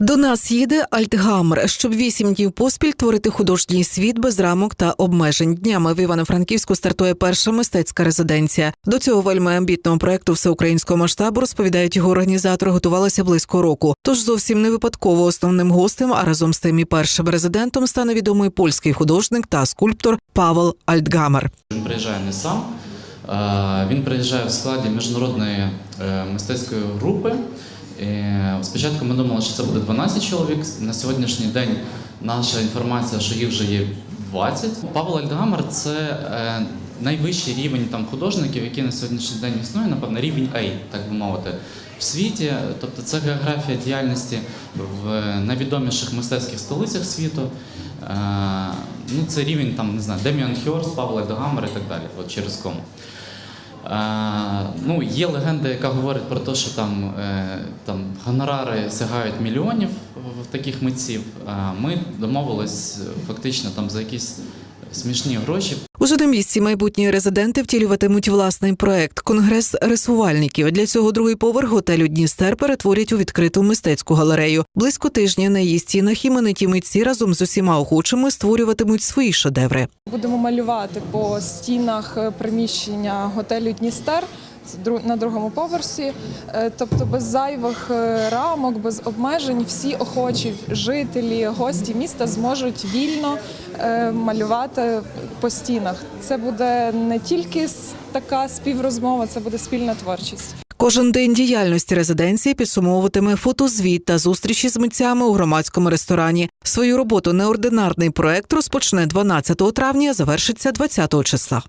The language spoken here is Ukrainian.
До нас їде Альтгамер, щоб вісім днів поспіль творити художній світ без рамок та обмежень. Днями в Івано-Франківську стартує перша мистецька резиденція. До цього вельми амбітного проекту всеукраїнського масштабу розповідають його організатори. Готувалися близько року. Тож зовсім не випадково основним гостем, а разом з тим і першим резидентом стане відомий польський художник та скульптор Павел Альтгамер. Він приїжджає не сам, він приїжджає в складі міжнародної е, мистецької групи. Е, Спочатку ми думали, що це буде 12 чоловік. На сьогоднішній день наша інформація, що їх вже є 20. Павло Альдгамер це е, найвищий рівень там художників, який на сьогоднішній день існує, напевно, рівень A, так би мовити, в світі. Тобто це географія діяльності в найвідоміших мистецьких столицях світу. Е, Ну, це рівень там, не знаю, Деміан Хьорст, Павло Альдгамер і так далі, от через кому. Ну, є легенда, яка говорить про те, що там, е, там гонорари сягають мільйонів в- таких митців. Ми домовились е, фактично там за якісь смішні гроші Уже на місці майбутні резиденти втілюватимуть власний проект Конгрес рисувальників. Для цього другий поверх готелю Дністер перетворять у відкриту мистецьку галерею. Близько тижня на її стінах імениті митці разом з усіма охочими створюватимуть свої шедеври. Будемо малювати по стінах е, приміщення готелю Дністер. На другому поверсі, Е, тобто без зайвих е, рамок, без обмежень, всі охочі жителі, гості міста зможуть вільно е, малювати по стінах. Це буде не тільки така співрозмова, це буде спільна творчість. Кожен день діяльності резиденції підсумовуватиме фотозвіт та зустрічі з митцями у громадському ресторані. Свою роботу неординарний проект розпочне 12 травня, завершиться 20 числа.